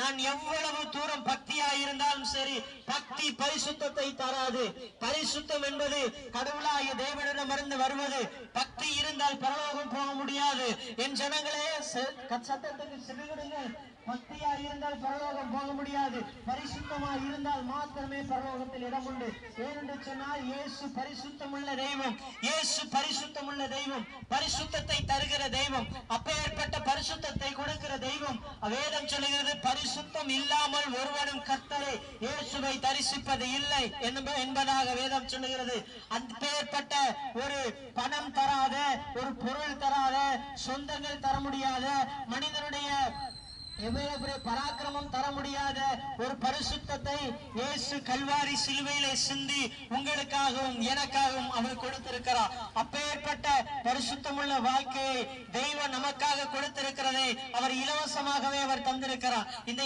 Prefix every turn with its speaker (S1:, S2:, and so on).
S1: நான் எவ்வளவு தூரம் பக்தியா இருந்தாலும் சரி பக்தி பரிசுத்தத்தை தராது. பரிசுத்தம் என்பது கடவுளாகிய தேவனிடமிருந்து வருவது. பக்தி இருந்தால் பரலோகம் போக முடியாது. என் ஜனங்களே சத்தத்துக்கு பக்தியா இருந்தால் பரலோகம் போக முடியாது. பரிசுத்தமா இருந்தால் மாத்திரமே பரலோகத்தில் இடம் உண்டு. ஏனென்று சொன்னால் இயேசு பரிசுத்தமுள்ள தெய்வம். இயேசு பரிசுத்தமுள்ள தெய்வம். பரிசுத்தத்தை தருகிற தெய்வம். அப்பேற்பட்ட பரிசுத்தத்தை கொடுக்கிற தெய்வம். வேதம் சொல்லுகிறது விருப்பம் இல்லாமல் ஒருவனும் கர்த்தரை இயேசுவை தரிசிப்பது இல்லை என்பதாக வேதம் சொல்லுகிறது. அப்பேற்பட்ட ஒரு பணம் தராத ஒரு பொருள் தராத சொந்தங்கள் தர முடியாத மனிதனுடைய எவ்வளவு பராக்கிரமம் தர முடியாத ஒரு பரிசுத்தத்தை இயேசு கல்வாரி சிலுவையிலே சிந்தி உங்களுக்காகவும் எனக்காகவும் அவர் கொடுத்திருக்கிறார். அப்பேற்பட்ட பரிசுத்தமுள்ள வாழ்க்கையை தெய்வம் நமக்காக கொடுத்திருக்கிறதை அவர் இலவசமாகவே அவர் தந்திருக்கிறார். இந்த